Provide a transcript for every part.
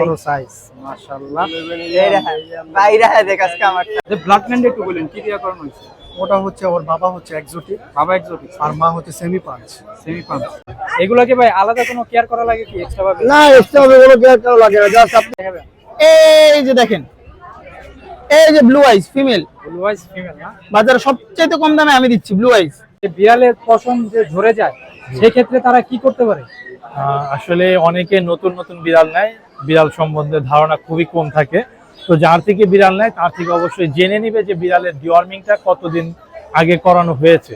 বড় সাইজ। মাশাআল্লাহ। বাইরে দেখ আজকে আমারটা যে ব্লাড ল্যান্ড একটু বলেন কি দিয়া করানো হয়েছে? ওটা হচ্ছে ওর বাবা হচ্ছে একজোটিক বাবা এক্সোটিক আর মা হচ্ছে সেমি পাঞ্চ সেমি পাঁচ এগুলোকে ভাই আলাদা কোনো কেয়ার করা লাগে কি এক্সট্রা ভাবে? না এক্সট্রা হবে কোনো কেয়ার করা লাগে না জাস্ট আপনি এই যে দেখেন এই যে blue eyes female blue eyes female না? বাজারে সবচেয়ে কম দামে আমি দিচ্ছি ব্লু আইস বিড়ালের পশম যে ঝরে যায় সেক্ষেত্রে তারা কি করতে পারে? আহ, আসলে অনেকে নতুন নতুন বিড়াল নেয় বিড়াল সম্বন্ধে ধারণা খুবই কম থাকে। তো যার থেকে বিড়াল নেয় তার থেকে অবশ্যই জেনে নিবে যে বিড়ালের ডিওয়ার্মিংটা কতদিন আগে করানো হয়েছে।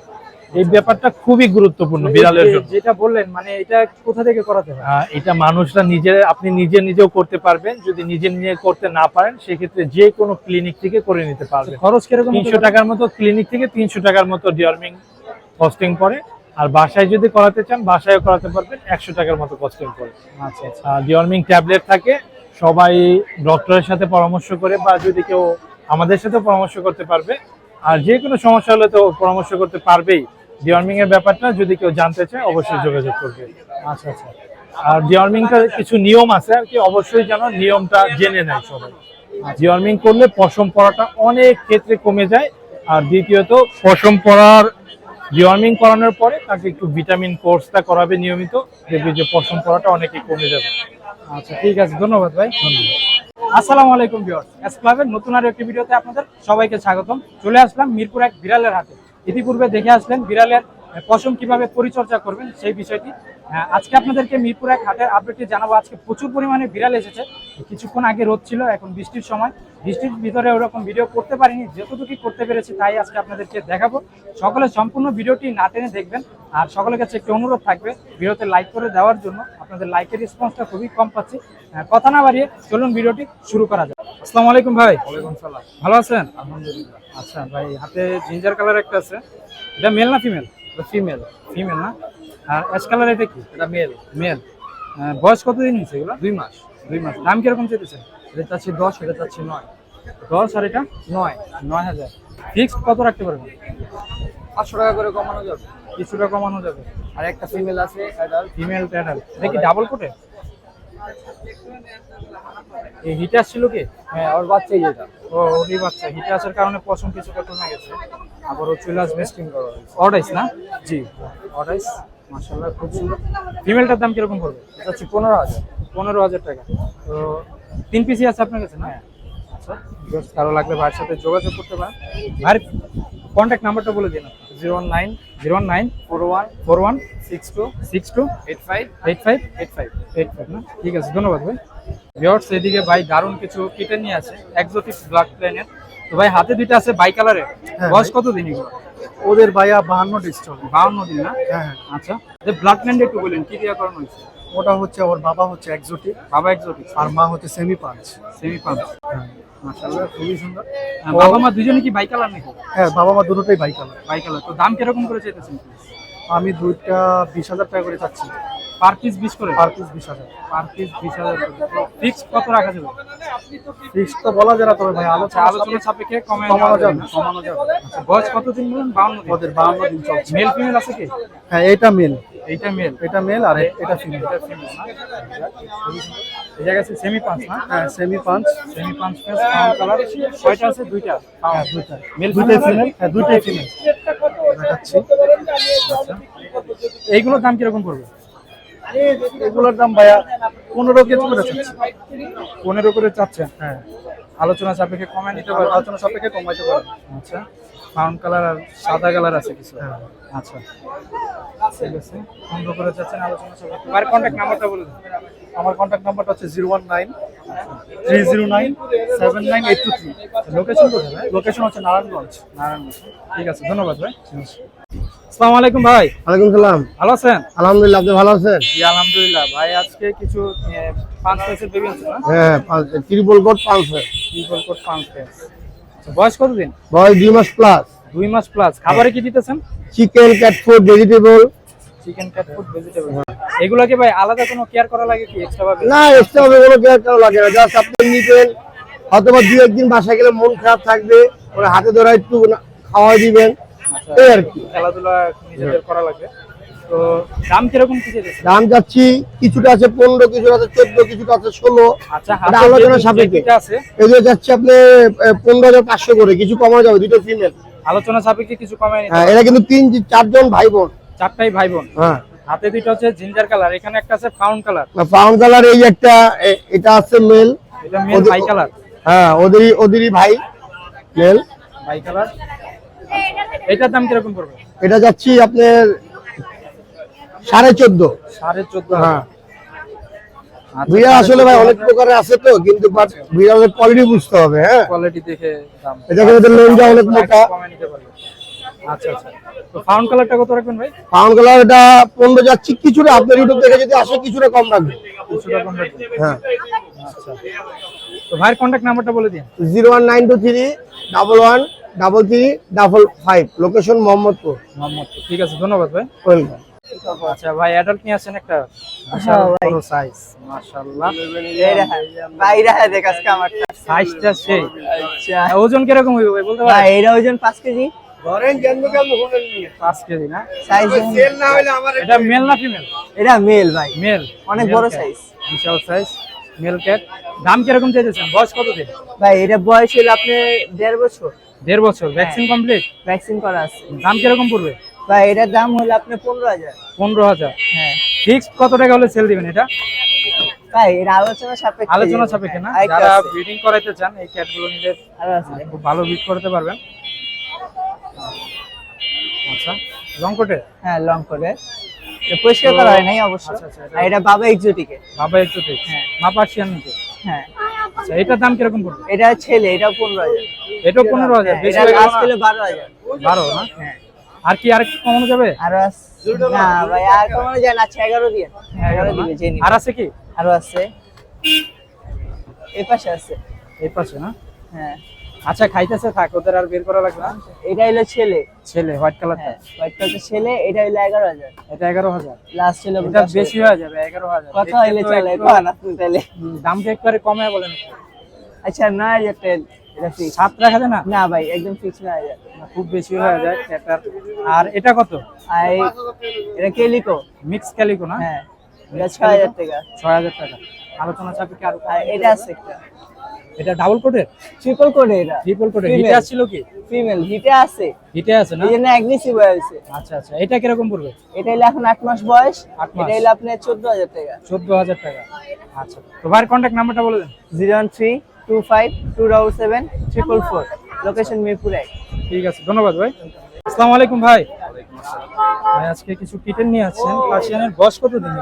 এই ব্যাপারটা খুবই গুরুত্বপূর্ণ বিড়ালের জন্য। যেটা বললেন মানে এটা কোথা থেকে করাতে হয়? এটা মানুষরা নিজে আপনি নিজে নিজেও করতে পারবেন। যদি নিজে নিজে করতে না পারেন সেক্ষেত্রে যে কোনো ক্লিনিক থেকে করে নিতে পারবেন। খরচ কীরকম তিনশো টাকার মতো ক্লিনিক থেকে তিনশো টাকার মতো ডিওয়ার্মিং কস্টিং পড়ে। আর বাসায় যদি করাতে চান বাসায় করাতে পারবেন একশো টাকার মতো কস্টিং করে। আচ্ছা আচ্ছা। ডিওয়ার্মিং ট্যাবলেট থাকে সবাই ডক্টরের সাথে পরামর্শ করে বা যদি কেউ আমাদের সাথে পরামর্শ করতে পারবে আর যে কোনো সমস্যা হলে তো পরামর্শ করতে পারবেই। ডিওয়ার্মিং এর ব্যাপারটা যদি কেউ জানতে চায় অবশ্যই যোগাযোগ করবে। আচ্ছা আচ্ছা। আর ডিওয়ার্মিংটা কিছু নিয়ম আছে আর কি অবশ্যই যেন নিয়মটা জেনে নেয় সবাই। ডিওয়ার্মিং করলে পশম পড়াটা অনেক ক্ষেত্রে কমে যায় আর দ্বিতীয়ত পশম পড়ার ডিওয়ার্মিং করানোর পরে তাকে একটু ভিটামিন কোর্সটা করাবে নিয়মিত, দেখবে যে পশম পড়াটা অনেকই কমে যাবে। আচ্ছা ঠিক আছে, ধন্যবাদ ভাই, ধন্যবাদ। আসসালামু আলাইকুম ভিউয়ার্স এস ক্লাবের নতুন আর একটি ভিডিওতে আপনাদের সবাইকে স্বাগতম। চলে আসলাম মিরপুর এক বিড়ালের হাতে ইতিপূর্বে দেখে আসলেন বিড়ালের পশম কীভাবে পরিচর্যা করবেন সেই বিষয়টি। আহ, আজকে আপনাদেরকে মিরপুর এক হাটের আপডেটটি জানাব। আজকে প্রচুর পরিমাণে বিড়াল এসেছে। কিছুক্ষণ আগে রোদ ছিল এখন বৃষ্টির সময়। বৃষ্টির ভিতরে ওরকম ভিডিও করতে পারিনি যতটুকু করতে পেরেছি তাই আজকে আপনাদেরকে দেখাবো। সকলে সম্পূর্ণ ভিডিওটি না টেনে দেখবেন। আর সকলের কাছে একটি অনুরোধ থাকবে ভিডিওতে লাইক করে দেওয়ার জন্য। আপনাদের লাইকের রেসপন্সটা খুবই কম পাচ্ছি। আহ, কথা না বাড়িয়ে চলুন ভিডিওটি শুরু করা যাক। আসসালামু আলাইকুম ভাই। ভালো আছেন? আলহামদুলিল্লাহ। আচ্ছা ভাই হাতে জিঞ্জার কালার একটা আছে। এটা মেল না ফিমেল ফিমেল ফিমেল না? আর অ্যাশ কালার এটা কি? এটা মেল মেল বয়স কতদিন হয়েছে এগুলো? দুই মাস। দুই মাস। দাম কীরকম চেয়েছেন এটা চাচ্ছি দশ এটা চাচ্ছি নয়। দশ আর এটা? নয় নয় হাজার। ফিক্সড কত রাখতে পারবেন? পাঁচশো টাকা করে কমানো যাবে। কিছুটা কমানো যাবে। আর একটা ফিমেল আছে ফিমেল ট্যাডাল এটা কি ডাবল কোটে এই হিট আসছিল কি? হ্যাঁ ওর বাচ্চাই যেটা ও ওরই বাচ্চা। হিট আসার কারণে পশম কিছুটা কমে গেছে। আবার ও চলে আসবে টেস্টিং করা অর্ডাইস না? জি। অর্ডাইস মাসাল্লাহ খুব সুন্দর। ফিমেলটার দাম কীরকম পড়বে? এটা হচ্ছে পনেরো হাজার। পনেরো হাজার টাকা। তো তিন পিসি আছে আপনার কাছে? না আচ্ছা just কারও লাগলে ভাইয়ের সাথে যোগাযোগ করতে পারেন। ভাইয়ের কন্ট্যাক্ট নাম্বারটা বলে দিন zero one nine zero one nine four one four one six two six two eight five eight five eight five. Eight five না? ঠিক আছে ধন্যবাদ ভাই। ভিওর্স এদিকে ভাই দারুণ কিছু কিটে নিয়ে আছে এক্সোটিক ব্লাড প্লেনের তো ভাই হাতে দুইটা আছে বাই কালারের হ্যাঁ, বয়স কত দিন এগুলো? ওদের ভাইয়া বাহান্ন ডিস্টল বাহান্ন দিন না? হ্যাঁ হ্যাঁ। আচ্ছা ব্লাড ম্যান্ডে একটু বললেন কি দিয়া করানো হয়েছে? ওটা হচ্ছে ওর বাবা হচ্ছে একজোটিক বাবা একজোটিক আর মা হচ্ছে সেমি পাঞ্চ সেমি পাঞ্চ হ্যাঁ। মাশাআল্লাহ খুবই সুন্দর। বাবা মা দুজনে কি নাকি? হ্যাঁ বাবা মা দুটোটাই বাইক তো দাম কীরকম করে চাইতেছেন? আমি দুইটা বিশ হাজার টাকা করে চাচ্ছি। পার পিস বিশ করে? পার পিস বিশ হাজার। পার পিস বিশ হাজার ফিক্স কত রাখা যাবে? ফিক্স তো বলা যায় না তবে ভাই আচ্ছা আলোচনা আলোচনা সাপেক্ষে কমে কমানো যাবে। কমানো যাবে। আচ্ছা বয়স কত দিন বলুন? বাউন্ন দিন। ওদের বাহান্ন দিন চলছে। মেল ফিমেল আছে কি? হ্যাঁ এটা মেল এইটা মেল এটা মেল আর এটা ফিমেল এটা ফিমেল এই জায়গা আছে সেমি পাঁচ না? হ্যাঁ সেমি সেমি পাঁচ পিস কালার কয়টা আছে? দুইটা? হ্যাঁ দুইটা। মেল ফিমেল ফিমেল হ্যাঁ দুইটাই ফিমেল দেখাচ্ছি। আচ্ছা। এইগুলোর দাম কীরকম পড়বে? এগুলোর দাম ভাইয়া পনেরো কেজি করে চাচ্ছি। পনেরো করে চাচ্ছেন হ্যাঁ। আলোচনা সাপেক্ষে কমে নিতে পারবেন। আলোচনা সাপেক্ষে কমাইতে পারব আচ্ছা। ব্রাউন কালার আর সাদা কালার আছে কিছু? হ্যাঁ। আচ্ছা। ঠিক আছে। পনেরো করে চাচ্ছেন আলোচনা সাপেক্ষে। আমার কন্ট্যাক্ট নাম্বারটা বলে দিন। আমার কন্ট্যাক্ট নাম্বারটা হচ্ছে zero one nine three zero nine seven nine eight two three. Location কোথায় ভাই? লোকেশন হচ্ছে নারায়ণগঞ্জ। নারায়ণগঞ্জ। ঠিক আছে ধন্যবাদ ভাই। আসসালামু আলাইকুম ভাই। ওয়ালাইকুম সালাম। ভালো আছেন? আলহামদুলিল্লাহ আপনি ভালো আছেন? জি আলহামদুলিল্লাহ। ভাই আজকে কিছু পাঁচ পিসের বেবি আছে না? হ্যাঁ ত্রিপল কোট পাঁচশো ট্রিপল কোট পাঁচ পিস আচ্ছা, বয়স কতদিন? বয়স দুই মাস প্লাস দুই মাস প্লাস খাবারে কি দিতেছেন? Chicken cat food vegetable chicken cat food vegetable ভাই আলাদা কোনো কেয়ার করা লাগে কি এক্সট্রা ভাবে? না এক্সট্রা হবে কোনো কেয়ার করা লাগে না। জাস্ট আপনি নিবেন অথবা দু একদিন বাসায় গেলে মন খারাপ থাকবে ওরা হাতে ধরা একটু খাওয়াই দিবেন। এই আর কি। খেলাধুলা নিজেদের করা লাগবে তো দাম কীরকম কি দাম যাচ্ছি কিছুটা আছে পনেরো কিছুটা আছে চোদ্দ কিছুটা আছে ষোলো। আচ্ছা আলোচনা সাপেক্ষে। আছে। এগুলো যাচ্ছে আপনি পনেরো হাজার পাঁচশো করে কিছু কমা যাবে দুটো ফিমেল আলোচনা সাপেক্ষে কিছু কমায় হ্যাঁ এরা কিন্তু তিন চারজন ভাই বোন চারটাই ভাই বোন হ্যাঁ। হাতে দুইটা হচ্ছে জিঞ্জার কালার এখানে একটা আছে ফাউন্ড কালার ফাউন্ড কালার এই একটা এটা আছে মেল এটা মেল ওদের- বাই কালার হ্যাঁ ওদেরই ওদেরই ভাই মেল বাই কালার এটার দাম কীরকম পড়বে? এটা যাচ্ছি আপনার সাড়ে চোদ্দ। সাড়ে চোদ্দ হ্যাঁ। বিড়াল আসলে ভাই অনেক প্রকারের আছে তো কিন্তু বিড়ালের কোয়ালিটি বুঝতে হবে হ্যাঁ। কোয়ালিটি দেখে দাম। এটা কিন্তু ওদের অনেক মোটা। কমায় নিতে পারবে। আচ্ছা আচ্ছা। তো ফাউন্ড কালারটা কত রাখবেন ভাই? পাউন্ড কালার এটা পনেরো যাচ্ছি কিছুটা আপনার ইউটিউব দেখে যদি আসে কিছুটা কম রাখবে কিছুটা কম রাখবেন। হ্যাঁ। আচ্ছা তো ভাইয়ের নাম্বারটা বলে দিন। Zero one nine two three double three double five location Mohammadpur. Mohammad ঠিক আছে ধন্যবাদ ভাই। ওয়েলকাম আচ্ছা ভাই অ্যাডাল্ট নিয়ে আসেন একটা? ভাই। বড় সাইজ মাশাআল্লাহ। হ্যাঁ দেখ আজকে আমারটা সাইজটা সেই। আচ্ছা। ওজন হইবে ভাই ভাই ওজন পাঁচ কেজি? ধরেন জন্ম কেমন নিয়ে। 5 কেজি না? সাইজ সেল না হলে আমার এটা মেল না ফিমেল এটা মেল ভাই। মেল অনেক বড় সাইজ বিশাল সাইজ মেল ক্যাট দাম কীরকম চাইতেছেন? বয়স কত দিন? ভাই এটা বয়স হলো আপনার দেড় বছর। দেড় বছর ভ্যাকসিন কমপ্লিট ভ্যাকসিন করা আছে। দাম কীরকম পড়বে? ভাই এটার দাম হলো আপনার পনেরো হাজার। পনেরো হাজার। হ্যাঁ। ফিক্সড কত টাকা হলে সেল দিবেন এটা? ভাই এটা আলোচনা সাপেক্ষে। আলোচনা সাপেক্ষে না? যারা ব্রিডিং করাইতে চান এই ক্যাটগুলো নিলে খুব ভালো বিট করতে পারবেন। আচ্ছা লংকটে হ্যাঁ লং পরিষ্কার করা হয় নাই অবশ্য। আচ্ছা, আচ্ছা, এটা- আর এটা বাবা এক্সোটিকে বাবা একটু হ্যাঁ। মা পার্সিয়ান হ্যাঁ। আচ্ছা এটার দাম কীরকম পড়বে? এটা ছেলে এটা পনেরো হাজার। এটা পনেরো হাজার বেশি হয়ে বারো হাজার। বারো না? হ্যাঁ। আর কি আর কমানো যাবে? আরও আছে না ভাই আর কমানো যায় না আচ্ছা এগারো দিয়ে। এগারো দিবে আর আছে কি? আরও আছে। এই পাশে আছে। এই পাশে না? হ্যাঁ। আচ্ছা খাইতেছে থাক ওদের আর বের করা লাগবে না। এটা হলো ছেলে। ছেলে হোয়াইট কালারটা হ্যাঁ হোয়াইট কালার ছেলে এটা হলো এগারো হাজার। এটা এগারো হাজার। লাস্ট ছেলে এটা বেশি হয়ে যাবে এগারো হাজার। কত দেখতে হইলে চলে? তাহলে? দামটা একবারে কমে বলেন। আচ্ছা না হাজার টাকা এটা ফিক্স সাত রাখা যায় না? না ভাই একদম ফিক্স নয় হাজার খুব বেশি হয়ে যায় এটার আর এটা কত? আর এই- এটা কেলিকো। মিক্স ক্যালিকো না? হ্যাঁ এটা ছয় হাজার টাকা। ছয় হাজার টাকা। আলোচনা সাপেক্ষে আর এটা আছে একটা। এটা ডাবল কোটের ট্রিপল কোডে এটা। Triple Female. হিটে আসছিল কি? ফিমেল হিটে আছে। হিটে আছে না? এই জন্য অ্যাগ্রেসিভ হয়েছে আচ্ছা আচ্ছা। এটা কীরকম পড়বে? এটা হলো এখন আট মাস বয়স। এটা হলো আপনার চোদ্দ হাজার টাকা। চোদ্দ হাজার টাকা। আচ্ছা। তো ভাইয়ের কন্ট্যাক্ট নাম্বারটা বলে দেন। Zero one three two five two double seven triple four. Location Mirpur এক। ঠিক আছে। ধন্যবাদ ভাই। আসসালামু আলাইকুম ভাই। ভাই আজকে কিছু কিটেন নিয়ে আসছেন। পার্সিয়ানের বয়স কত দিন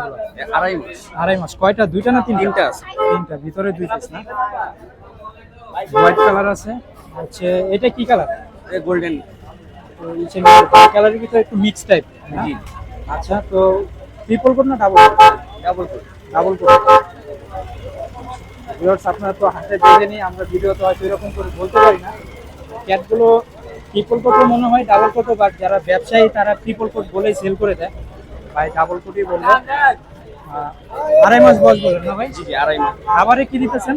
আড়াই মাস। আড়াই মাস। কয়টা? দুইটা না তিনটা? তিনটা আছে। তিনটা। ভিতরে দুই পিস না? হোয়াইট কালার আছে। হচ্ছে এটা কি কালার গোল্ডেন কালারের ভিতরে একটু মিক্স টাইপ জি। আচ্ছা তো ট্রিপল কোড না double double double code viewers আপনারা তো হাতে দেখে নিই আমরা ভিডিওতে হয়তো এরকম করে বলতে পারি না। ক্যাটগুলো ট্রিপল কোডও মনে হয় ডাবল কোডও বাট যারা ব্যবসায়ী তারা ট্রিপল কোড বলেই সেল করে দেয়। ভাই ডাবল কোটই বলব। আড়াই মাস বয়স বলেন না ভাই? জি আড়াই মাস। খাবারে কি দিতেছেন?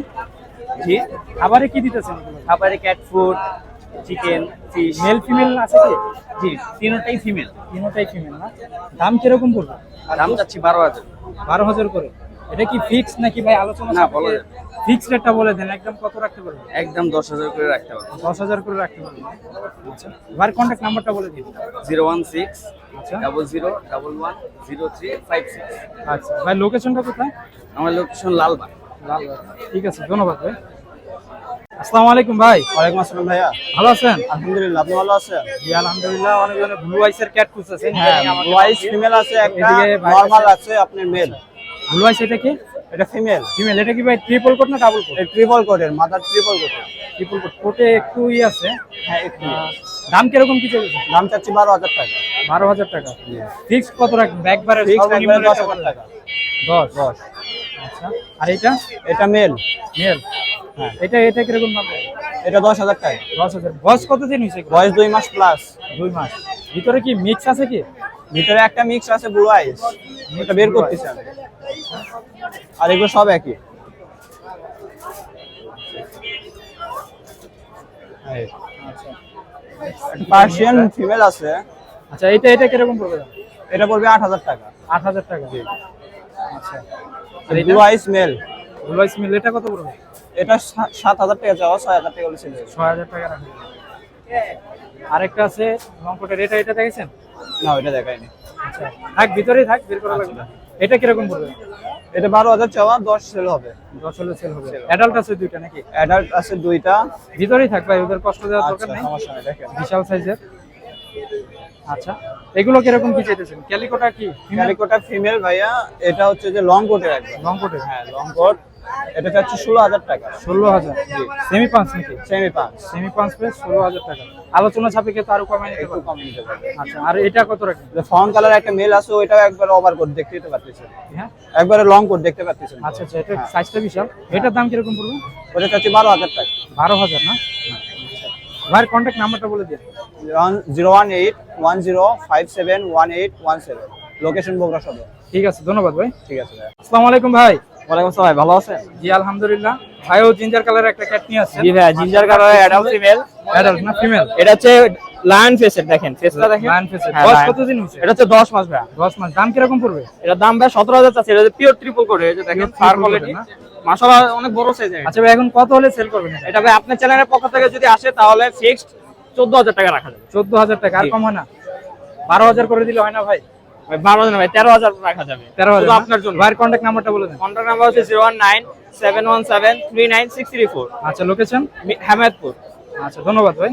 জি। খাবারে কি দিতেছেন খাবারে cat food chicken fish male female আছে কি? জি তিনটাই ফিমেল তিনোটাই ফিমেল না? দাম কীরকম পড়বে? দাম যাচ্ছি বারো হাজার। বারো হাজার করে। এটা কি ফিক্স নাকি ভাই আলোচনা না, বলা যাবে। ফিক্স রেটটা বলে দেন একদম কত রাখতে পারবেন? একদম দশ হাজার করে রাখতে পারব দশ হাজার করে রাখতে পারবেন আচ্ছা এবার কন্ট্যাক্ট নাম্বারটা বলে দিন। জিরো ওয়ান সিক্স আচ্ছা। Double zero double one zero three five six. আচ্ছা ভাই লোকেশনটা কোথায়? আমার লোকেশন লালবাগ। ঠিক আছে ধন্যবাদ ভাই। আসসালামু আলাইকুম ভাই। ওয়ালাইকুম আসসালাম ভাইয়া। ভালো আছেন? আলহামদুলিল্লাহ আপনি ভালো আছেন? জি আলহামদুলিল্লাহ অনেকজনে ব্লু আইসের ক্যাট খুঁজতেছেন হ্যাঁ ওয়াইস ফিমেল আছে একটা নরমাল আছে। আছে আপনার মেল ব্লু আইস এটা কি? এটা ফিমেল ফিমেল এটা কি ভাই ট্রিপল কোট না ডাবল কোট এই ট্রিপল কোটের মাদার ট্রিপল কোটের ট্রিপল কোট কোটে একটু ই আছে। হ্যাঁ একটু দাম কীরকম কি চলছে? দাম চাচ্ছি বারো হাজার টাকা। বারো হাজার টাকা। ফিক্স কত রাখবেন? একবারে ফিক্স একবারে দশ হাজার বলে টাকা। দেন। দশ। দশ। আচ্ছা আর এটা এটা মেল। মেল। হ্যাঁ এটা এটা কীরকম দাম? এটা দশ হাজার টাকা। দশ হাজার। বয়স কত দিন হয়েছে? বয়স দুই মাস প্লাস দুই মাস। ভিতরে কি মিক্স আছে কি? ভিতরে একটা মিক্স আছে ব্লু আইস এটা বের করতেছি আমি। আর এগুলো সব একই। পার্সিয়ান ফিমেল আছে। আচ্ছা এটা এটা কীরকম পড়বে? এটা পড়বে আট হাজার টাকা। আট হাজার টাকা। আচ্ছা। আর ব্লু এটা? আইস মেল ব্লু আইস মিল এটা কত পড়বে? এটা সা- সাত হাজার টাকা চাওয়া ছয় হাজার টাকা হলে ছেড়ে দেবে। ছয় হাজার টাকা রাখা। আরেকটা আছে লঙ্কটের এটা এটা দেখেছেন? না ওইটা দেখায়নি আচ্ছা থাক ভিতরেই থাক বের করা লাগবে। না। এটা কীরকম পড়বে? এটা বারো হাজার চাওয়া দশ সেল হবে। দশ হলে সেল হবে। অ্যাডাল্ট আছে দুইটা নাকি? অ্যাডাল্ট আছে দুইটা। ভিতরেই থাক ভাই ওদের কষ্ট দেওয়ার দরকার আচ্ছা নেই। সমস্যা নেই দেখেন। বিশাল সাইজের আচ্ছা এগুলো কীরকম কি চাইতেছেন? ক্যালিকোটা কি? ক্যালিকোটা ফিমেল ভাইয়া এটা হচ্ছে যে লং কোটের একদম লঙ্কটের হ্যাঁ লং কোট এটা চাচ্ছে ষোলো হাজার টাকা। ষোলো হাজার? সেমি পাঁচ নাকি? সেমি পাঁচ সেমি পাঁচ পেজ ষোলো হাজার টাকা। আলোচনা সাপেক্ষে তো আরও নিতে একটু কম নিতে পারবে। আচ্ছা আর এটা কত রাখবেন ফাউন্ড কালার একটা মেল আছে ওইটাও একবার ওভার কোট দেখতে দিতে পারতেছেন। হ্যাঁ? একবারে লং কোট দেখতে পারতেছেন। আচ্ছা আচ্ছা এটা সাইজটা বিশাল। এটার দাম কীরকম পড়বে? ওটা চাচ্ছে বারো হাজার টাকা। বারো হাজার না? ভাইয়ের কন্ট্যাক্ট নাম্বারটা বলে দিন। Zero one eight one zero five seven one eight one seven. Location Bogura Sadar. ঠিক আছে ধন্যবাদ ভাই। ঠিক আছে ভাই। আসসালামু আলাইকুম ভাই। ওয়ালাইকুম আসসালাম ভালো আছেন? জি আলহামদুলিল্লাহ। ভাইও জিঞ্জার কালারের একটা ক্যাট নিয়ে আসছে জি ভাই জিঞ্জার কালারের অ্যাডাল্ট ফিমেল অ্যাডাল্ট না ফিমেল এটা হচ্ছে লায়ন ফেসের দেখেন ফেসটা দেখেন। লায়ন ফেসের হ্যাঁ, বয়স। কতদিন হয়েছে? এটা হচ্ছে দশ মাস ভাইয়া। দশ মাস দাম কীরকম পড়বে? এটার দাম ভাই সতেরো হাজার চাচ্ছে এটা পিওর ট্রিপল কোড এই যে দেখেন ফার কোয়ালিটি মাশাআল্লাহ অনেক বড় সাইজ আচ্ছা ভাই এখন কত হলে সেল করবেন এটা? এটা ভাই আপনার চ্যানেলের পক্ষ থেকে যদি আসে তাহলে ফিক্সড চোদ্দ হাজার টাকা রাখা যাবে। চোদ্দ হাজার টাকা আর কম হয় না? বারো হাজার করে দিলে হয় না ভাই? ভাই বারো হাজার না ভাই তেরো হাজার রাখা যাবে। তেরো হাজার শুধু আপনার জন্য। ভাইয়ের কন্ট্যাক্ট নাম্বারটা বলে দেন। কন্ট্যাক্ট নাম্বার হচ্ছে zero one nine seven one seven three nine six three four আচ্ছা লোকেশন হেমায়তপুর আচ্ছা ধন্যবাদ ভাই।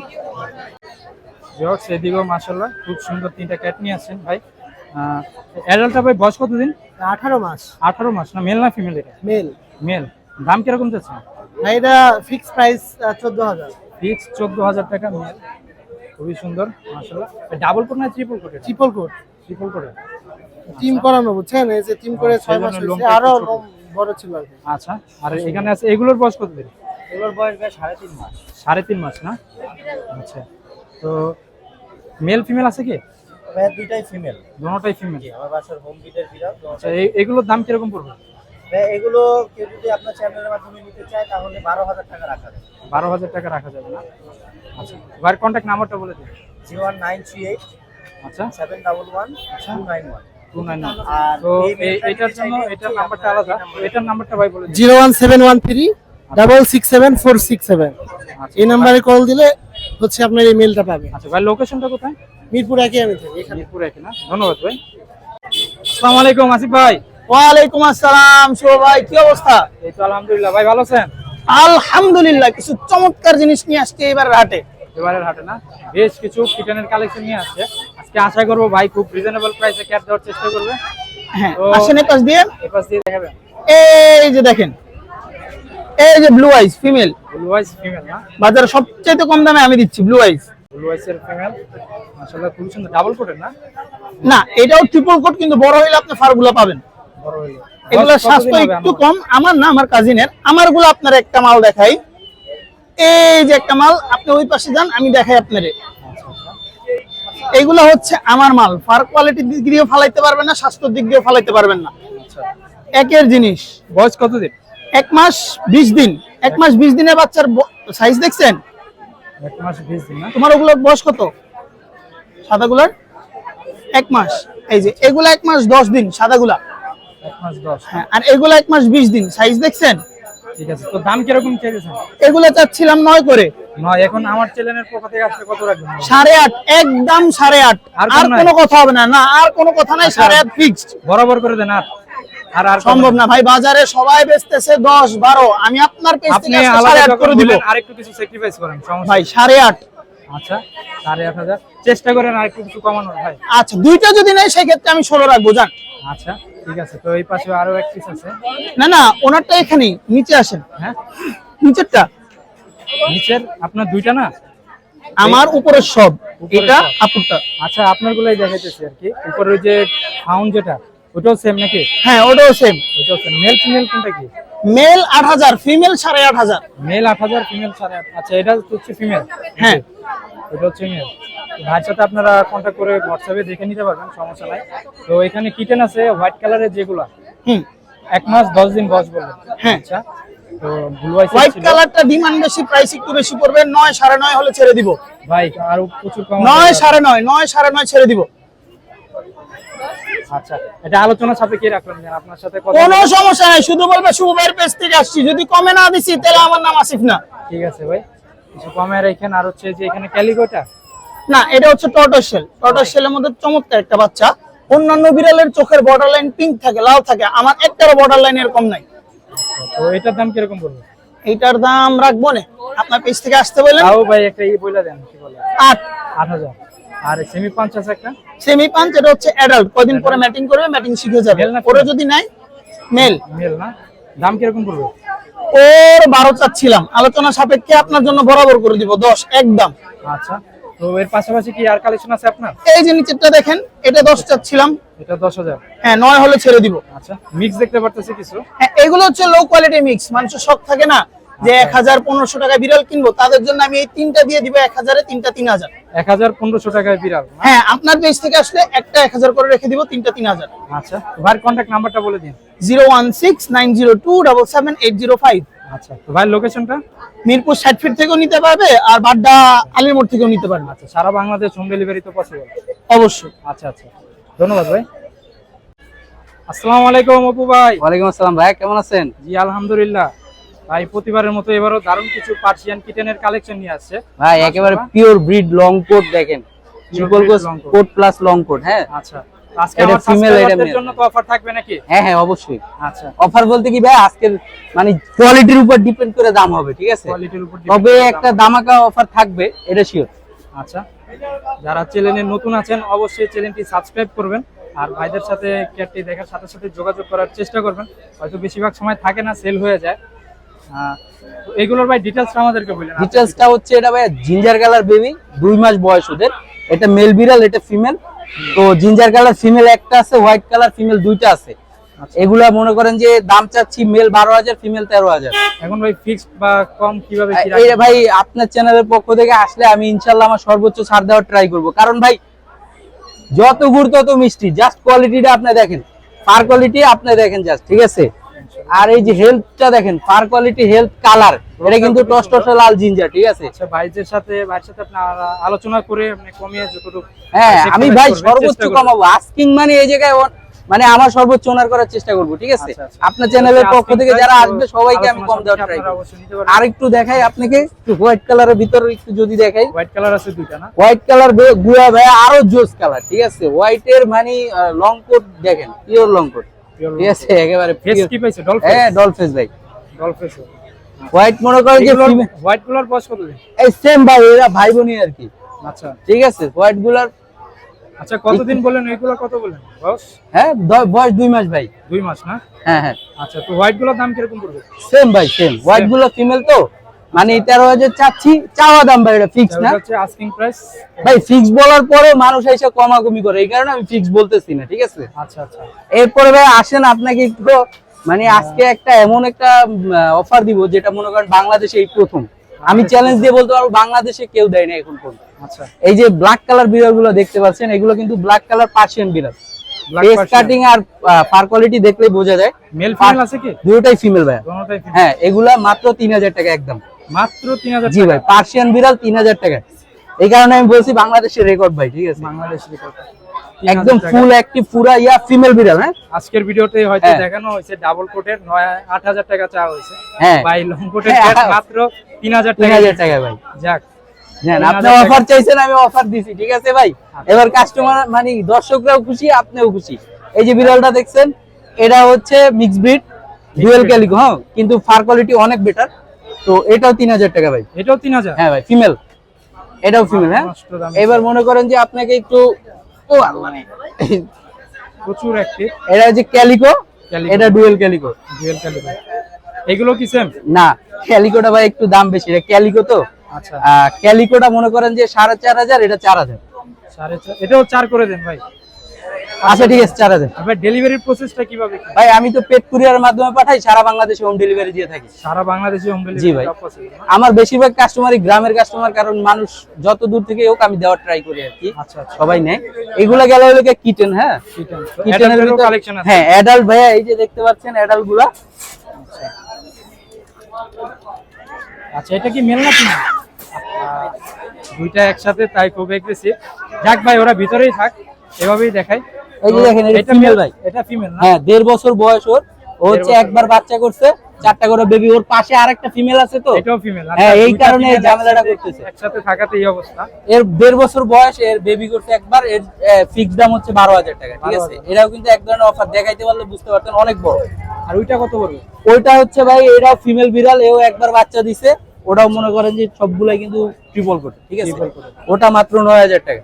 জর্জ এদিকেও মাসাল্লাহ খুব সুন্দর তিনটা ক্যাট নিয়ে আসছেন ভাই। অ্যাডাল্টটা ভাই বয়স কতদিন? আঠারো মাস। আঠারো মাস না মেল না ফিমেল এটা? মেল মেল দাম কীরকম যাচ্ছে? ভাই এটা ফিক্স প্রাইস চোদ্দ হাজার। ফিক্স চোদ্দ হাজার টাকা মেল খুবই সুন্দর মাসাল্লাহ ডাবল কোট না triple coat triple coat triple coat team করানো বুঝছেন? এই যে টিম করে হ্যাঁ, ছয় মাস হয়েছে আরও বড় ছিল আচ্ছা আর এখানে আছে এগুলোর বয়স কতদিন? এগুলোর বয়স ভাই সাড়ে তিন মাস। সাড়ে তিন মাস না? আচ্ছা। তো মেল ফিমেল আছে কি? ভাই দুইটাই ফিমেল দোনোটাই ফিমেল আমার বাসার হোম বিটের বিড়াল আচ্ছা এই- এগুলোর দাম কীরকম পড়বে? ভাই এগুলো কেউ যদি আপনার চ্যানেলের মাধ্যমে নিতে চায় তাহলে বারো হাজার টাকা রাখা যাবে। বারো হাজার টাকা রাখা যাবে না? আচ্ছা ভাইয়ের কন্ট্যাক্ট নাম্বারটা বলে দিন। Zero one nine three eight আচ্ছা। Seven double one two nine one. Two nine বলে zero one seven one three double six seven four six seven. আচ্ছা। এই নাম্বারে কল দিলে হচ্ছে আপনার এই মেলটা পাবে। আচ্ছা ভাই লোকেশনটা কোথায়? মিরপুর একই আমি থাকি এখানে। মিরপুর একে না? ধন্যবাদ ভাই। আসসালামু আলাইকুম আসিফ ভাই। ওয়ালাইকুম আসসালাম শুভ ভাই কি অবস্থা? এই তো আলহামদুলিল্লাহ ভাই ভালো আছেন? আলহামদুলিল্লাহ কিছু চমৎকার জিনিস নিয়ে আসছে এবার হাটে। এবারের হাটে না? বেশ কিছু কিটেনের কালেকশন নিয়ে আসছে। আজকে আশা করব ভাই খুব রিজনেবল প্রাইসে ক্যাট দেওয়ার চেষ্টা করবে। হ্যাঁ আসেন এ পাশ দিয়ে। এই পাশ দিয়ে দেখাবেন। এই যে দেখেন এই যে blue eyes female blue eyes female না? বাজারে সবচেয়ে কম দামে আমি দিচ্ছি ব্লু আইস ব্লু আইসের ফিমেল মাশাআল্লাহ খুব সুন্দর। ডাবল কোটের না? না এটাও ট্রিপল কোট কিন্তু বড় হইলে আপনি ফারগুলো পাবেন। বড় হইল। স্বাস্থ্য একটু? কম। আমার না আমার কাজিনের আমারগুলো আপনার একটা মাল দেখাই। এই যে একটা মাল আপনি ওই পাশে যান আমি দেখাই আপনারে। এগুলো হচ্ছে আমার মাল। ফার কোয়ালিটির দিক দিয়েও ফালাইতে পারবেন না স্বাস্থ্যের দিক দিয়েও ফালাইতে পারবেন না। আচ্ছা। একের জিনিস। বয়স কতদিন? এক মাস বিশ দিন। এক মাস বিশ দিনের বাচ্চার সাইজ দেখছেন? এক মাস বিশ দিন তোমার ওগুলোর বয়স কত? সাদাগুলার? এক মাস। এই যে এগুলা এক মাস দশ দিন সাদাগুলা। হ্যাঁ আর এগুলা এক মাস বিশ দিন। সাইজ দেখছেন? ঠিক আছে তো দাম কীরকম চেয়েছেন এগুলো চাচ্ছিলাম নয় করে। নয় এখন আমার চ্যানেলের পক্ষ থেকে আসলে কত রাখবেন? সাড়ে আট একদম সাড়ে আট। আর? কোনো কথা হবে না না আর কোনো কথা নাই সাড়ে আট ফিক্সড বরাবর করে দেন আর আর আর সম্ভব না। ভাই বাজারে সবাই বেচতেছে দশ বারো। আমি আপনার পেজ থেকে করে দিব। কিছু স্যাক্রিফাইস করেন সমস্যা ভাই আচ্ছা সাড়ে আট হাজার। চেষ্টা করেন আরেকটু কিছু কমানোর ভাই। আচ্ছা দুইটা যদি নেই সেক্ষেত্রে আমি ষোলো রাখব আচ্ছা ঠিক আছে। তো এই পাশে আরও এক পিস আছে। না না ওনারটা নিচে আসেন। হ্যাঁ? নিচেরটা? নিচের? আপনার দুইটা না? আমার উপরের সব। এটা আপুরটা। আচ্ছা আপনার গুলাই দেখাইতেছি আর কি। উপরে ওই যে ফাউন্ড যেটা ওটাও সেম নাকি? হ্যাঁ ওটাও সেম ওটাও সেম মেল ফিমেল কোনটা কি? মেল আট হাজার ফিমেল সাড়ে আট হাজার। মেল আট হাজার ফিমেল সাড়ে আট। আচ্ছা এটা হচ্ছে ফিমেল হ্যাঁ। এটা হচ্ছে মেল ভাইয়ের সাথে আপনারা কন্ট্যাক্ট করে হোয়াটসঅ্যাপে দেখে নিতে পারবেন সমস্যা নাই। তো এখানে কিটেন আছে হোয়াইট কালারের যেগুলো। হুম। এক মাস দশ দিন বয়স বললেন হ্যাঁ। আচ্ছা তো ব্লু আইস হোয়াইট কালারটা ডিমান্ড বেশি প্রাইস একটু বেশি পড়বে নয় সাড়ে নয় হলে ছেড়ে দিব। ভাই আরও প্রচুর কম নয় সাড়ে নয় নয় সাড়ে নয় ছেড়ে দিব। আচ্ছা এটা আলোচনা সাপেক্ষে রাখলাম আপনার সাথে কোনো সমস্যা নাই শুধু বলবে শুভ ভাইয়ের পেজ থেকে আসছি। যদি কমে না দিছি তাহলে আমার নাম আসিফ না। ঠিক আছে ভাই। কিছু কমে রাখেন আর হচ্ছে যে এখানে ক্যালিকোটা না এটা হচ্ছে টর্টস শেল মধ্যে চমৎকার একটা বাচ্চা। অন্যান্য বিড়ালের চোখের বর্ডার লাইন পিঙ্ক থাকে লাল থাকে। আমার একটারও বর্ডার লাইন এরকম নাই। তো এটার দাম কীরকম পড়বে এইটার দাম রাখব না। আপনার পেজ থেকে আসতে বললেন ভাই একটা ই বলে দেন কি বলে? হাজার। আর সেমি পাঞ্চ আছে একটা? সেমি পাঞ্চ এটা হচ্ছে অ্যাডাল্ট কদিন পরে ম্যাটিং করবে ম্যাটিং শিখে যাবে। ওরে? যদি নাই মেল মেল না? দাম কীরকম পড়বে? ওর বারো চাচ্ছিলাম। আলোচনা সাপেক্ষে আপনার জন্য বরাবর করে দিব দশ একদম। আচ্ছা তো এর পাশাপাশি কি আর কালেকশন আছে আপনার? এই যে নিচেরটা দেখেন এটা দশ চাচ্ছিলাম। এটা দশ হাজার। হ্যাঁ নয় হলে ছেড়ে দিব। আচ্ছা মিক্স দেখতে পারতেছি কিছু। হ্যাঁ এগুলো হচ্ছে লো কোয়ালিটি মিক্স মানুষের শখ থাকে না যে এক হাজার পনেরোশো টাকা বিড়াল কিনবো তাদের জন্য আমি এই তিনটা দিয়ে দিব এক হাজারে তিনটা তিন হাজার। এক হাজার পনেরোশো টাকায় বিড়াল? হ্যাঁ আপনার পেজ থেকে আসলে একটা এক হাজার করে রেখে দিব তিনটা তিন হাজার। আচ্ছা ভাইয়ের কন্ট্যাক্ট নাম্বারটা বলে দিন। Zero one six nine zero two double seven eight zero five. আচ্ছা তো ভাইয়ের লোকেশনটা মিরপুর ষাট ফিট থেকেও নিতে পারবে আর বাড্ডা আলির মোড় থেকেও নিতে পারবে। আচ্ছা সারা বাংলাদেশ হোম ডেলিভারি তো পসিবল অবশ্যই। আচ্ছা আচ্ছা ধন্যবাদ ভাই। আসসালামু আলাইকুম অপু ভাই। ওয়ালাইকুম আসসালাম ভাই কেমন আছেন? জি আলহামদুলিল্লাহ। ভাই প্রতিবারের মতো এবারও দারুণ কিছু পার্সিয়ান কিটেনের কালেকশন নিয়ে আসছে। ভাই একেবারে পিওর ব্রিড লং কোট দেখেন। Triple coat plus long coat হ্যাঁ? আচ্ছা। তো আজকে এটা আমার এটা জন্য তো অফার থাকবে নাকি? হ্যাঁ হ্যাঁ অবশ্যই। আচ্ছা। অফার বলতে কি ভাই আজকের মানে কোয়ালিটির উপর ডিপেন্ড করে দাম হবে ঠিক আছে? কোয়ালিটির উপর তবে একটা দামাকা অফার থাকবে এটা শিওর আচ্ছা। যারা চ্যানেলে নতুন আছেন অবশ্যই চ্যানেলটি সাবস্ক্রাইব করবেন। আর ভাইদের সাথে দেখার সাথে সাথে যোগাযোগ করার চেষ্টা করবেন। হয়তো বেশিরভাগ সময় থাকে না সেল হয়ে যায়। এগুলোর ভাই ডিটেলস আমাদেরকে বললেন ডিটেলসটা হচ্ছে এটা ভাই জিঞ্জার কালার বেবি দুই মাস বয়স ওদের। এটা মেল বিড়াল এটা ফিমেল তো জিঞ্জার কালার ফিমেল একটা আছে হোয়াইট কালার ফিমেল দুইটা আছে। আচ্ছা। এগুলা মনে করেন যে দাম চাচ্ছি মেল বারো হাজার ফিমেল তেরো হাজার। এখন ভাই ফিক্সড বা কম কীভাবে ভাই আপনার চ্যানেলের পক্ষ থেকে আসলে আমি ইনশাল্লাহ আমার সর্বোচ্চ ছাড় দেওয়ার ট্রাই করব। কারণ ভাই যত গুড় তত মিষ্টি। জাস্ট কোয়ালিটিটা আপনি দেখেন। ফার কোয়ালিটি আপনি দেখেন জাস্ট ঠিক আছে? আর এই যে হেলথটা দেখেন পার কোয়ালিটি হেলথ কালার এটা কিন্তু টস টসে লাল জিঞ্জার ঠিক আছে? আচ্ছা ভাইদের সাথে ভাইয়ের সাথে আপনি আ- আলোচনা করে আপনি কমিয়ে যতটুকু হ্যাঁ আমি ভাই সর্বোচ্চ কমাবো। আস্কিং মানে এই জায়গায় মানে আমার সর্বোচ্চ ওনার করার চেষ্টা করব ঠিক আছে? আচ্ছা, আচ্ছা। আপনার চ্যানেলের পক্ষ থেকে যারা আসবে সবাইকে আমি কম দেওয়ার ট্রাই করব। আর একটু দেখাই আপনাকে একটু হোয়াইট কালারের ভিতরে একটু যদি দেখাই। হোয়াইট কালার আছে দুইটা না? হোয়াইট কালার গুয়া ভাই আরও জোস কালার ঠিক আছে? হোয়াইট এর মানে লং কোট দেখেন পিওর লং কোট ঠিক আছে একেবারে ফেস কি পাইছে? ডল হ্যাঁ ডল ফেস ভাই। ডল ফেস হোয়াইট মনে করেন যে হোয়াইট কালার বয়স কত এই সেম ভাই এরা ভাই বোনই আর কি। আচ্ছা। ঠিক আছে হোয়াইটগুলার আচ্ছা কতদিন বলেন এইগুলো কত বলেন? বয়স? হ্যাঁ বয়স দুই মাস ভাই। দুই মাস না? হ্যাঁ হ্যাঁ। আচ্ছা তো হোয়াইটগুলোর দাম কীরকম পড়বে? সেম ভাই সেম হোয়াইটগুলো ফিমেল তো? মানে হাজার চাচ্ছি চাওয়া দাম ভাই এটা ফিক্স না? আস্কিং প্রাইস ভাই ফিক্স বলার পরে মানুষ এসে কমাকমি করে এই কারণে আমি ফিক্স বলতেছি না ঠিক আছে? আচ্ছা আচ্ছা। এরপরে ভাই আসেন আপনাকে একটু মানে আজকে একটা এমন একটা অফার দিব যেটা মনে করেন বাংলাদেশে এই প্রথম। আমি চ্যালেঞ্জ দিয়ে বলতে পারব বাংলাদেশে কেউ দেয় না এখন পর্যন্ত। আচ্ছা। এই যে ব্ল্যাক কালার বিড়ালগুলো দেখতে পাচ্ছেন এগুলো কিন্তু ব্ল্যাক কালার পার্সিয়ান বিড়াল। ফেস কাটিং আর ফার কোয়ালিটি দেখলেই বোঝা যায়। মেল ফিমেল আছে কি? দুটোটাই ফিমেল ভাই হ্যাঁ এগুলা মাত্র তিন হাজার টাকা একদম। মাত্র তিন হাজার জি ভাই পার্সিয়ান বিড়াল তিন হাজার টাকা। এই কারণে আমি বলছি বাংলাদেশের রেকর্ড ভাই ঠিক আছে? বাংলাদেশ record। একদম ফুল অ্যাক্টিভ পুরা ইয়া ফিমেল বিড়াল হ্যাঁ? আজকের ভিডিওতে হয়তো হ্যাঁ। দেখানো হয়েছে ডাবল কোটের নয় আট হাজার টাকা চাওয়া হয়েছে। হ্যাঁ। ভাই লং কোটের হ্যাঁ। মাত্র তিন হাজার তিন টাকা হাজার টাকা ভাই। যাক। আপনি অফার চাইছেন আমি অফার দিছি ঠিক আছে ভাই? এবার কাস্টমার মানে দর্শকরাও খুশি আপনিও খুশি। এই যে বিড়ালটা দেখছেন এটা হচ্ছে মিক্স ব্রিড ডুয়েল ক্যালিকো হ্যাঁ? কিন্তু ফার কোয়ালিটি অনেক বেটার তো এটাও তিন হাজার টাকা ভাই। এটাও তিন হাজার? হ্যাঁ ভাই ফিমেল এটাও ফিমেল হ্যাঁ? এবার মনে করেন যে আপনাকে একটু ও আল্লাহ প্রচুর অ্যাক্টিভ এটা হচ্ছে ক্যালিকো এটা ডুয়েল ক্যালিকো ডুয়েল ক্যালিবার এগুলো কি সেম না ক্যালিকোটা ভাই একটু দাম বেশি। এটা ক্যালিকো তো। আচ্ছা। ক্যালিকোটা মনে করেন যে সাড়ে চার হাজার এটা চার হাজার। সাড়ে চার এটাও চার করে দেন ভাই। আচ্ছা ঠিক আছে চার হাজার। আবার ডেলিভারির প্রসেসটা কীভাবে? ভাই আমি তো পেট কুরিয়ার মাধ্যমে পাঠাই সারা বাংলাদেশে হোম ডেলিভারি দিয়ে থাকি। সারা বাংলাদেশে হোম জি ভাই। আমার বেশিরভাগ কাস্টমারই গ্রামের কাস্টমার কারণ মানুষ যত দূর থেকে হোক আমি দেওয়ার ট্রাই করি আর কি। আচ্ছা আচ্ছা। সবাই নেয়। এগুলা গেল হলো কিটেন হ্যাঁ? কিটেন কিটেনের ভিতর কালেকশন আছে। হ্যাঁ অ্যাডাল্ট ভাইয়া এই যে দেখতে পাচ্ছেন অ্যাডাল্টগুলা। আচ্ছা এটা কি মেল না কি দুইটা একসাথে তাই খুব এগ্রেসিভ যাক ভাই ওরা ভিতরেই থাক এভাবেই দেখাই। এই যে দেখেন এটা ফিমেল ভাই। এটা ফিমেল না? হ্যাঁ দেড় বছর বয়স ওর। ও হচ্ছে একবার বাচ্চা করছে চারটা করে বেবি ওর পাশে আরেকটা ফিমেল আছে তো? এটাও ফিমেল হ্যাঁ, এই কারণে এই ঝামেলাটা করতেছে। একসাথে থাকাতে এই অবস্থা। এর দেড় বছর বয়স এর বেবি করছে একবার এর ফিক্স দাম হচ্ছে বারো হাজার টাকা ঠিক আছে? 12,000 এটাও কিন্তু এক ধরনের অফার দেখাইতে পারলে বুঝতে পারতেন অনেক বড়। আর ওইটা কত পড়বে ওইটা হচ্ছে ভাই এটাও ফিমেল বিড়াল এও একবার বাচ্চা দিছে। ওটাও মনে করেন যে সবগুলাই কিন্তু ট্রিপল কোট ঠিক আছে? ওটা মাত্র নয় হাজার টাকা।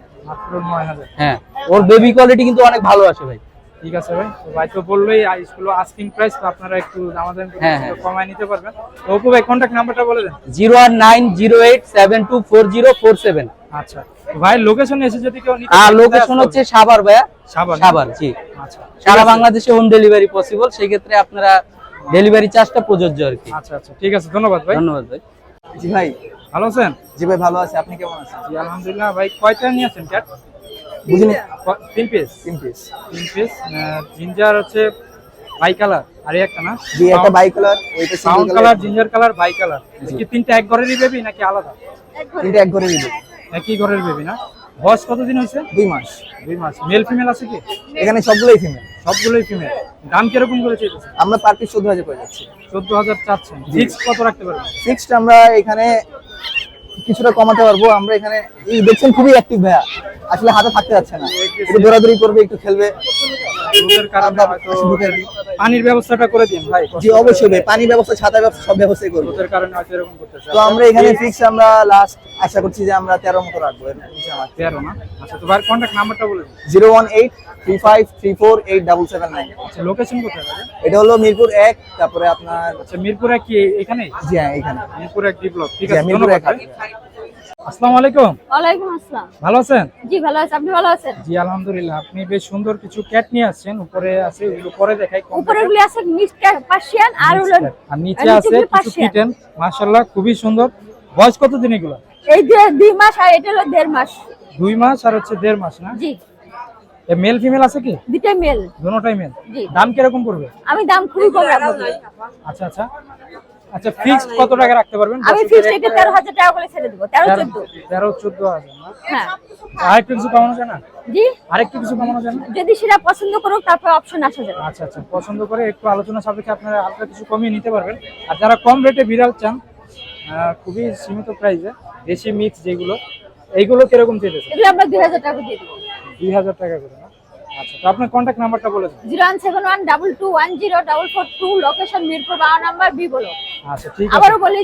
হ্যাঁ ওর বেবি কোয়ালিটি কিন্তু অনেক ভালো আসে ভাই। ঠিক আছে ভাই তো ভাই তো বললোই স্কুল আস্কিং প্রাইস আপনারা একটু আমাদের হ্যাঁ, হ্যাঁ। কমায় নিতে পারবেন। তো অপু ভাই কন্ট্যাক্ট নাম্বারটা বলে দেন। Zero one nine zero eight seven two four zero four seven. আচ্ছা ভাই লোকেশন এসে যদি কেউ নিতে আর লোকেশন হচ্ছে সাভার ভাইয়া? সাভার সাভার জি। আচ্ছা। সারা বাংলাদেশে হোম ডেলিভারি পসিবল সেই ক্ষেত্রে আপনারা ডেলিভারি চার্জটা প্রযোজ্য আর কি। আচ্ছা আচ্ছা ঠিক আছে ধন্যবাদ ভাই। ধন্যবাদ ভাই। জি ভাই ভালো আছেন? জি ভাই ভালো আছে। আপনি কেমন আছেন? জি আলহামদুলিল্লাহ। ভাই কয়টা নিয়ে আছেন ক্যাট বুঝিনি। তিন পিস তিন পিস তিন পিস জিঞ্জার হচ্ছে বাই কালার আর এই একটা না? জি একটা বাই কালার ওইটা sound colour ginger colour bi colour কি তিনটা এক ঘরেরই বেবি নাকি আলাদা? তিনটা এক করে দিবে একই ঘরের বেবি না? বয়স কতদিন হয়েছে? দুই মাস। দুই মাস। মেল ফিমেল আছে কি? এখানে সবগুলোই ফিমেল সবগুলোই ফিমেল দাম কীরকম করে চাইতেছে আমরা পার পিস চোদ্দ হাজার করে যাচ্ছি। চোদ্দ হাজার চাচ্ছেন। ফিক্স কত রাখতে পারবেন? ফিক্সড আমরা এখানে Ah! কিছুটা কমাতে পারব। আমরা এখানে এই দেখছেন খুবই অ্যাক্টিভ ভাইয়া। আসলে হাতে থাকতে যাচ্ছে না। একটু দৌড়াদৌড়ি করবে একটু খেলবে। পানির ব্যবস্থাটা করে দিন ভাই। জি অবশ্যই ভাই। পানি ব্যবস্থা ছাতা ব্যবস্থা সব ব্যবস্থাই করব। রোদের কারণে হয়তো এরকম করতেছে। তো আমরা এখানে ফিক্স আমরা লাস্ট আশা করছি যে আমরা তেরো মতো রাখব। তেরো না? আচ্ছা তো ভাই কন্ট্যাক্ট নাম্বারটা বলে দিন। Zero one eight three five three four eight double seven nine. আচ্ছা লোকেশন কোথায় এটা হলো মিরপুর এক তারপরে আপনার আচ্ছা মিরপুরে কি এখানে জি হ্যাঁ এখানে। মিরপুর এক ডি ব্লক ঠিক আছে মিরপুর। আসসালামু আলাইকুম। ওয়ালাইকুম আসসালাম। ভালো আছেন? জি ভালো আছি। আপনি ভালো আছেন? জি আলহামদুলিল্লাহ। আপনি বেশ সুন্দর কিছু ক্যাট নিয়ে আসছেন। উপরে আছে ওগুলো পরে দেখাই উপরে গুলি আছে মিক্সড পার্সিয়ান আর হলো আর নিচে আছে কিছু কিটেন মাশাআল্লাহ খুবই সুন্দর। বয়স কত দিন এগুলো? এই যে দুই মাস আর এটা হলো দেড় মাস। দুই মাস আর হচ্ছে দেড় মাস না? জি। মেল ফিমেল আছে কি? দুইটা মেল দুটোটাই মেল দাম কীরকম পড়বে? আমি দাম খুবই কম রাখব। আচ্ছা আচ্ছা। আচ্ছা ফিক্সড কত টাকা রাখতে পারবেন? আমি ফিক্সড এটা তেরো হাজার টাকা করে ছেড়ে দেবো তেরো চোদ্দ। তেরো চোদ্দ হাজার না? হ্যাঁ। আরেকটু কিছু কমানো যায় না? জি? আরেকটু কিছু কমানো যায় না? যদি সেটা পছন্দ করুক তারপর অপশন আসা যাবে। আচ্ছা আচ্ছা পছন্দ করে একটু আলোচনা সাপেক্ষে আপনারা হালকা কিছু কমিয়ে নিতে পারবেন। আর যারা কম রেটে বিড়াল চান খুবই সীমিত প্রাইসে দেশি মিক্স যেগুলো এইগুলো কীরকম চেয়েছে এগুলো আমরা দুই হাজার টাকা দিয়ে দেবো। দুই হাজার টাকা করে আচ্ছা তো আপনার কন্ট্যাক্ট নাম্বারটা বলে দিন। লোকেশন মিরপুর বারো নাম্বার বি বলো। আচ্ছা ঠিক আছে। আবারও বলি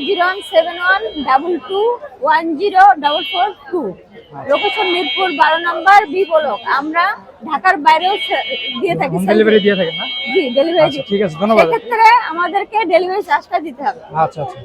লোকেশন মিরপুর বারো নাম্বার বি ব্লক আমরা ঢাকার বাইরেও দিয়ে থাকি ডেলিভারি দিয়ে থাকেন না? জি ডেলিভারি আচ্ছা ঠিক আছে ধন্যবাদ। সেক্ষেত্রে আমাদেরকে ডেলিভারি চার্জটা দিতে হবে। আচ্ছা আচ্ছা।